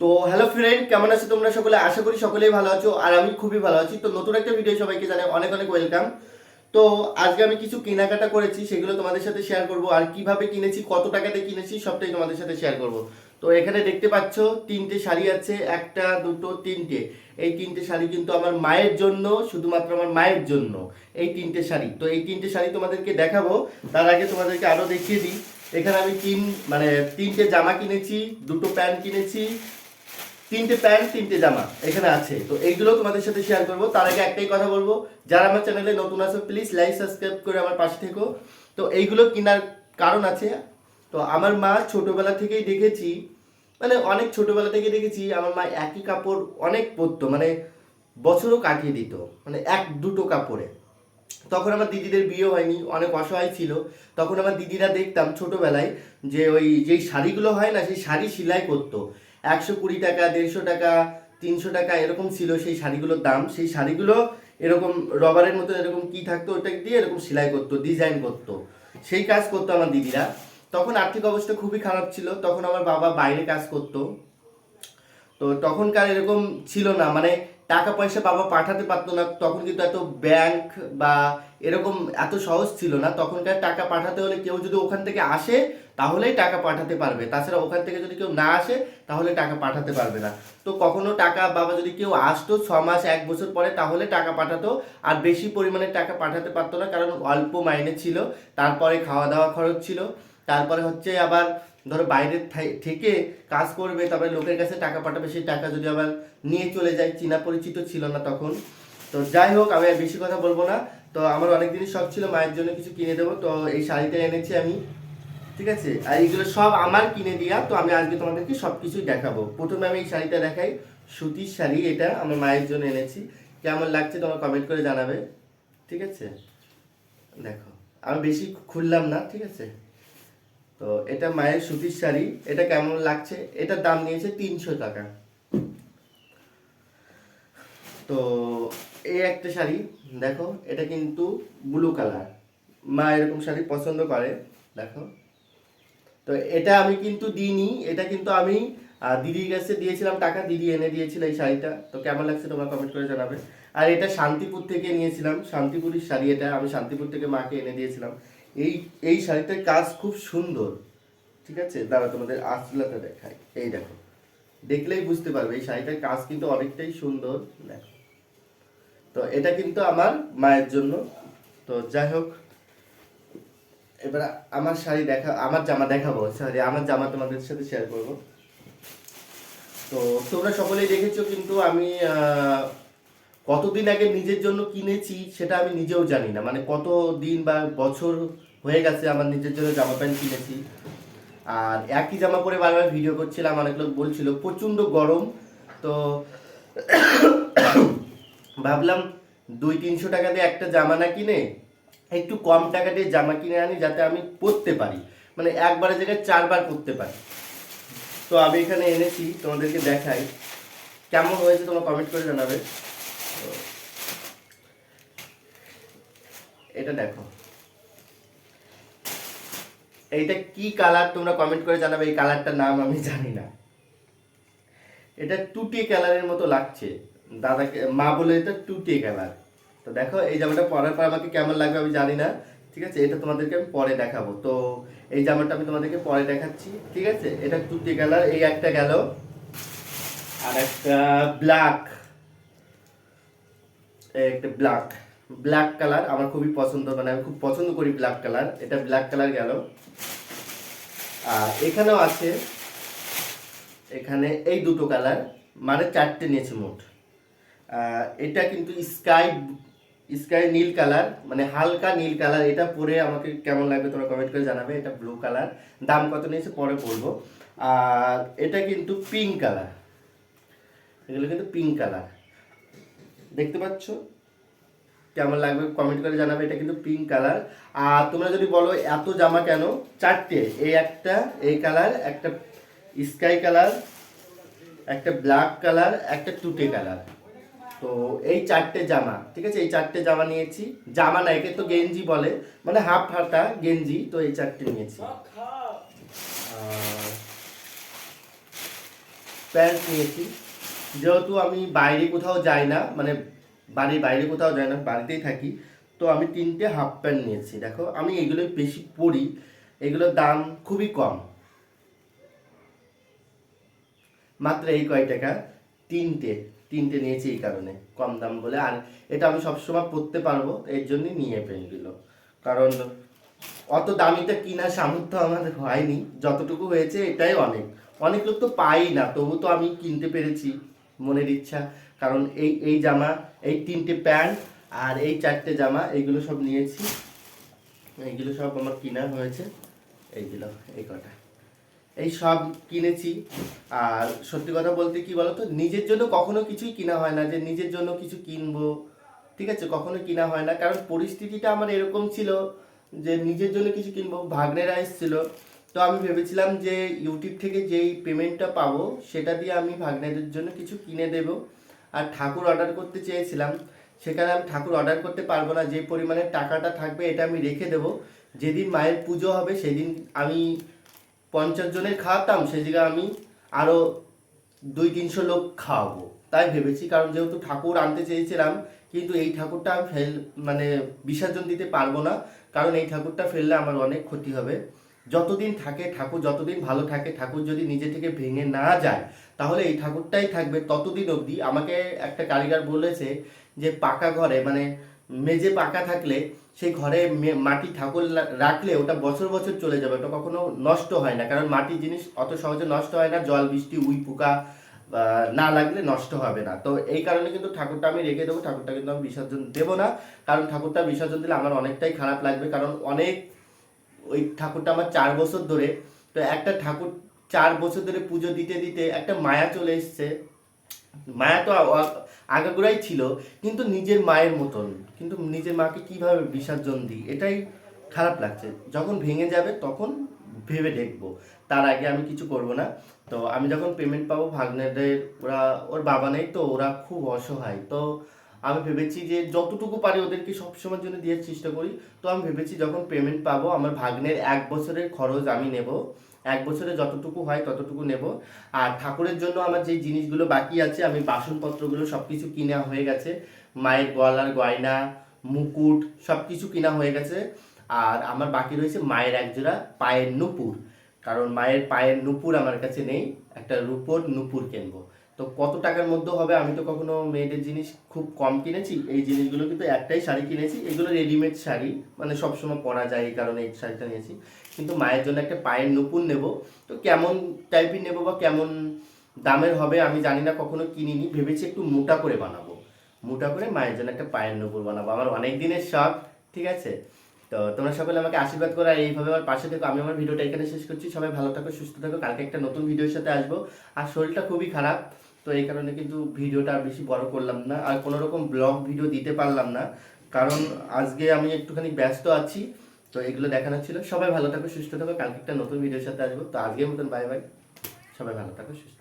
তো hello friend কেমন আছো তোমরা সকলে? আশা করি সকলেই ভালো আছো আর আমি খুবই ভালো আছি। তো নতুন একটা ভিডিও সবাইকে জানাই অনেক অনেক ওয়েলকাম তো আজকে আমি কিছু কেনাকাটা করেছি, সেগুলো তোমাদের সাথে শেয়ার করব। আর কীভাবে কিনেছি, কত টাকাতে কিনেছি, সবটাই তোমাদের সাথে শেয়ার করব। তো এখানে দেখতে পাচ্ছ, তিনটে শাড়ি আছে, একটা, দুটো, তিনটে। এই তিনটে শাড়ি কিন্তু আমার মায়ের জন্য, শুধুমাত্র আমার মায়ের জন্য এই তিনটে শাড়ি। তো এই তিনটে শাড়ি তোমাদেরকে দেখাবো, তার আগে তোমাদেরকে আরও দেখিয়ে দিই। এখানে আমি তিন মানে তিনটে জামা কিনেছি, দুটো প্যান্ট কিনেছি তিনটে প্যান্ট, তিনটে জামা এখানে আছে। তো এইগুলো তোমাদের সাথে শেয়ার করব। তার আগে একটাই কথা বলব, যারা আমার চ্যানেলে নতুন আছো প্লিজ লাইক সাবস্ক্রাইব করে আমার পাশে থেকো। তো এইগুলো কেনার কারণ আছে। তো আমার মা ছোটবেলা থেকেই দেখেছি মানে অনেক ছোটবেলা থেকে দেখেছি, আমার মা একই কাপড় অনেক পরতো মানে বছরও কাটিয়ে দিত মানে এক, দুটো কাপড়ে। তখন আমার দিদিদের বিয়ে হয়নি, অনেক অসহায় ছিল। তখন আমার দিদিরা দেখতাম ছোটবেলায় যে ওই যেই শাড়িগুলো হয় না, সেই শাড়ি সেলাই করতো। একশো কুড়ি টাকা, দেড়শো টাকা, তিনশো টাকা এরকম ছিল সেই শাড়িগুলোর দাম। সেই শাড়িগুলো এরকম রবারের মতো এরকম কি থাকতো? ওটা দিয়ে এরকম সেলাই করতো, ডিজাইন করতো। সেই কাজ করতো আমার দিদিরা। তখন আর্থিক অবস্থা খুবই খারাপ ছিল। তখন আমার বাবা বাইরে কাজ করতো। তো তখনকার এরকম ছিল না। মানে টাকা পয়সা বাবা পাঠাতে পারতো না, তখন কিন্তু এত ব্যাংক বা এরকম এত সহজ ছিল না। তখনকার টাকা পাঠাতে হলে কেউ যদি ওখান থেকে আসে, তাহলেই টাকা পাঠাতে পারবে। তাছাড়া ওখান থেকে যদি কেউ না আসে, তাহলে টাকা পাঠাতে পারবে না। তো কখনো টাকা বাবা যদি কেউ আসতো ছ মাস, এক বছর পরে, তাহলে টাকা পাঠাতো। আর বেশি পরিমাণে টাকা পাঠাতে পারতো না, কারণ অল্প মাইনে ছিল। তারপরে খাওয়া দাওয়া খরচ ছিল। তারপরে হচ্ছে আবার ধরো বাইরের থেকে কাজ করবে, তারপরে লোকের কাছে টাকা পাঠাবে, সেই টাকা যদি আবার নিয়ে চলে যায়, চীনা পরিচিত ছিল না তখন। তো যাই হোক, আমি আর বেশি কথা বলব না। তো আমার অনেক দিনই শখ ছিল মায়ের জন্য কিছু কিনে দেবো। তো এই শাড়িটা এনেছি আমি। ঠিক আছে? আর এইগুলো সব আমার কিনে দেওয়া তো আমি আজকে তোমাদেরকে সব কিছুই দেখাবো। প্রথমে আমি এই শাড়িটা দেখাই। সুতির শাড়ি এটা আমার মায়ের জন্য এনেছি। কেমন লাগছে তোমার কমেন্ট করে জানাবে। ঠিক আছে? দেখো। আমি বেশি খুললাম না, ঠিক আছে? তো এটা মায়ের সুতির শাড়ি, এটা কেমন লাগছে? এটার দাম নিয়েছে তিনশো টাকা। তো এই একটা শাড়ি, দেখো, এটা কিন্তু ব্লু কালার মা এরকম শাড়ি পছন্দ করে, দেখো। তো এটা আমি কিন্তু দিইনি, এটা কিন্তু আমি দিদির কাছে দিয়েছিলাম টাকা, দিদি এনে দিয়েছিল এই শাড়িটা। তো কেমন লাগছে তোমরা কমেন্ট করে জানাবে। আর এটা শান্তিপুর থেকে নিয়েছিলাম, শান্তিপুরের শাড়ি এটা, আমি শান্তিপুর থেকে মাকে এনে দিয়েছিলাম। এই এই শাড়িটার কাজ খুব সুন্দর। ঠিক আছে? দাঁড়া, তোমাদের আসলাটা দেখাই। এই দেখো। দেখলেই বুঝতে পারবে, এই শাড়িটার কাজ কিন্তু অনেকটাই সুন্দর। দেখো। তো এটা কিন্তু আমার মায়ের জন্য। তো যাই হোক, এবার আমার শাড়ি দেখা, আমার জামা দেখাবো। সরি আমার জামা তোমাদের সাথে শেয়ার করব। তো তোমরা সকলেই দেখেছ কিন্তু আমি কতদিন আগে নিজের জন্য কিনেছি সেটা আমি নিজেও জানি না। মানে কত দিন বা বছর হয়ে গেছে, আমার নিজের জন্য জামা প্যান্ট কিনেছি। আর একই জামা পরে বারবার ভিডিও করছিলাম, অনেক লোক বলছিল, প্রচণ্ড গরম। তো ভাবলাম দুই তিনশো টাকা দিয়ে একটা জামা না কিনে, একটু কম টাকা দিয়ে জামা কিনে আনি, যাতে আমি পরতে পারি। মানে একবারের জায়গায় চারবার পরতে পারি। তো আমি এখানে এনেছি, তোমাদেরকে দেখাই। কেমন হয়েছে তোমরা কমেন্ট করে জানাবে। এটা দেখো। এইটা কি কালার তোমরা কমেন্ট করে জানাবে এই কালারটার নাম আমি জানি না। এটা টুটি কালারের মতো লাগছে। দাদাকে মা বলে এটা টুটি কালার তো দেখো, এই জামাটা পরার পর আমাকে কেমন লাগবে আমি জানি না। ঠিক আছে? এটা তোমাদেরকে আমি পরে দেখাবো। তো এই জামাটা আমি তোমাদেরকে পরে দেখাচ্ছি। ঠিক আছে? এটা টুটি কালার এই একটা গেল। আর একটা ব্ল্যাক একটা ব্ল্যাক ব্ল্যাক কালার আমার খুবই পছন্দ মানে আমি খুব পছন্দ করি ব্ল্যাক কালার এটা ব্ল্যাক কালার গেল। আর এখানেও আছে, এখানে এই দুটো কালার মানে চারটে নিয়েছে মোট। এটা কিন্তু স্কাই স্কাই নীল কালার মানে হালকা নীল কালার এটা পরে আমাকে কেমন লাগবে তোমরা কমেন্ট করে জানাবে। এটা ব্লু কালার দাম কত নিয়েছে পরে বলব। আর এটা কিন্তু পিঙ্ক কালার এগুলো কিন্তু পিঙ্ক কালার দেখতে পাচ্ছ? কেমন লাগবে কমেন্ট করে জানাবে। এটা কিন্তু পিঙ্ক কালার আর তোমরা যদি বলো এত জামা কেন? চারটে। এই একটা এই কালার একটা স্কাই কালার একটা ব্ল্যাক কালার একটা টুটে কালার তো এই চারটে জামা ঠিক আছে? এই চারটে জামা নিয়েছি। জামা না একে তো গেঞ্জি বলে। মানে হাফ হাতা গেঞ্জি তো এই চারটে নিয়েছি। প্যান্ট নিয়েছি। যেহেতু আমি বাইরে কোথাও যাই না মানে বাড়ির বাইরে কোথাও যাই না বাড়িতেই থাকি। তো আমি তিনটে হাফ প্যান্ট নিয়েছি, দেখো। আমি এগুলো বেশি পরি এগুলোর দাম খুবই কম। মাত্র এই কয় টাকা, তিনটে তিনটে নিয়েছি এই কারণে, কম দাম বলে। আর এটা আমি সবসময় পরতে পারব, এর জন্যই নিয়ে প্যান্টগুলো কারণ অত দামিটা কিনার সামর্থ্য আমাদের হয়নি, যতটুকু হয়েছে এটাই অনেক। অনেক লোক তো পাই না, তবু তো আমি কিনতে পেরেছি, মনের ইচ্ছা। কারণ এই এই জামা, এই তিনটে প্যান্ট আর এই চারটে জামা, এইগুলো সব নিয়েছি। এইগুলো সব আমার কিনা হয়েছে। এইগুলো, এই কটা। এই সব কিনেছি। আর সত্যি কথা বলতে কি বলতো, নিজের জন্য কখনো কিছুই কিনা হয় না যে নিজের জন্য কিছু কিনবো। ঠিক আছে, কখনো কিনা হয় না। কারণ পরিস্থিতিটা আমার এরকম ছিল যে নিজের জন্য কিছু কিনবো ভাগ্নেরা এসেছিল তো আমি ভেবেছিলাম যে ইউটিউব থেকে যেই পেমেন্টটা পাবো, সেটা দিয়ে আমি ভাগ্নেদের জন্য কিছু কিনে দেব। আর ঠাকুর অর্ডার করতে চেয়েছিলাম, সেখানে আমি ঠাকুর অর্ডার করতে পারব না, যে পরিমাণে টাকাটা থাকবে এটা আমি রেখে দেবো। যেদিন মায়ের পুজো হবে, সেদিন আমি পঞ্চাশ জনের খাওয়াতাম, সে জায়গায় আমি আরও দুই তিনশো লোক খাওয়াবো। তাই ভেবেছি, কারণ যেহেতু ঠাকুর আনতে চেয়েছিলাম, কিন্তু এই ঠাকুরটা আমি ফেল মানে বিসর্জন দিতে পারব না, কারণ এই ঠাকুরটা ফেললে আমার অনেক ক্ষতি হবে। যতদিন থাকে, ঠাকুর যতদিন ভালো থাকে, ঠাকুর যদি নিজে থেকে ভেঙে না যায়, তাহলে এই ঠাকুরটাই থাকবে ততদিন অবধি। আমাকে একটা কারিগর বলেছে যে পাকা ঘরে মানে মেঝে পাকা থাকলে সেই ঘরে মাটি ঠাকুর রাখলে ওটা বছর বছর চলে যাবে। ওটা কখনো নষ্ট হয় না, কারণ মাটির জিনিস অত সহজে নষ্ট হয় না, জল, বৃষ্টি, উই পোকা না লাগলে নষ্ট হবে না। তো এই কারণে কিন্তু ঠাকুরটা আমি রেখে দেবো, ঠাকুরটা কিন্তু আমি বিসর্জন দেবো না, কারণ ঠাকুরটা বিসর্জন দিলে আমার অনেকটাই খারাপ লাগবে, কারণ অনেক ওই ঠাকুরটা আমার চার বছর ধরে, তো একটা ঠাকুর চার বছর ধরে পুজো দিতে দিতে একটা মায়া চলে এসছে। মায়া তো আগাগোড়াই ছিল, কিন্তু নিজের মায়ের মতন, কিন্তু নিজের মাকে কীভাবে বিসর্জন দিই, এটাই খারাপ লাগছে। যখন ভেঙে যাবে তখন ভেবে দেখব, তার আগে আমি কিছু করব না। তো আমি যখন পেমেন্ট পাবো, ভাগ্নেদের, ওরা, ওর বাবা নেই তো, ওরা খুব অসহায়। তো আমি ভেবেছি যে যতটুকু পারি ওদেরকে সবসময়ের জন্য দেওয়ার চেষ্টা করি। তো আমি ভেবেছি যখন পেমেন্ট পাবো, আমার ভাগ্নের এক বছরের খরচ আমি নেব। এক বছরে যতটুকু হয় ততটুকু নেব। আর ঠাকুরের জন্য আমার যে জিনিসগুলো বাকি আছে, আমি বাসনপত্রগুলো সব কিছু কিনা হয়ে গেছে। মায়ের গলার গয়না, মুকুট সব কিছু কিনা হয়ে গেছে। আর আমার বাকি রয়েছে মায়ের একজোড়া পায়ের নুপুর। কারণ মায়ের পায়ের নুপুর আমার কাছে নেই। একটা রূপোর নুপুর কিনবো। তো কত টাকার মধ্যে হবে? আমি তো কখনো মেয়েদের জিনিস খুব কম কিনেছি। এই জিনিসগুলো কিন্তু একটাই শাড়ি কিনেছি। এগুলো রেডিমেড শাড়ি। মানে সবসময় পরা যায় এই কারণে এই শাড়িটা নিয়েছি। কিন্তু মায়ের জন্য একটা পায়ের নুপুর নেব। তো কেমন টাইপের নেব বা কেমন দামের হবে আমি জানি না, কখনো কিনিনি। ভেবেছি একটু মোটা করে বানাবো। মোটা করে মায়ের জন্য একটা পায়ের নুপুর বানাবো। আমার অনেক দিনের শখ, ঠিক আছে? তো তোমরা সকলে আমাকে আশীর্বাদ করো আর এইভাবে আমার পাশে থেকো। আমি আমার ভিডিওটা এখানে শেষ করছি। সবাই ভালো থাকো, সুস্থ থাকো। কালকে একটা নতুন ভিডিওর সাথে আসব। আর শরীরটা খুবই খারাপ। তো এই কারণে কিন্তু ভিডিওটা বেশি বড় করলাম না, আর কোনো রকম ব্লগ ভিডিও দিতে পারলাম না। কারণ আজকে আমি একটুখানি ব্যস্ত আছি, তো এগুলো দেখানো ছিল। সবাই ভালো থাকো, সুস্থ থাকো। কালকে একটা নতুন ভিডিওর সাথে আসব। তো আজকে মতন বাই বাই সবাই ভালো থাকো, সুস্থ।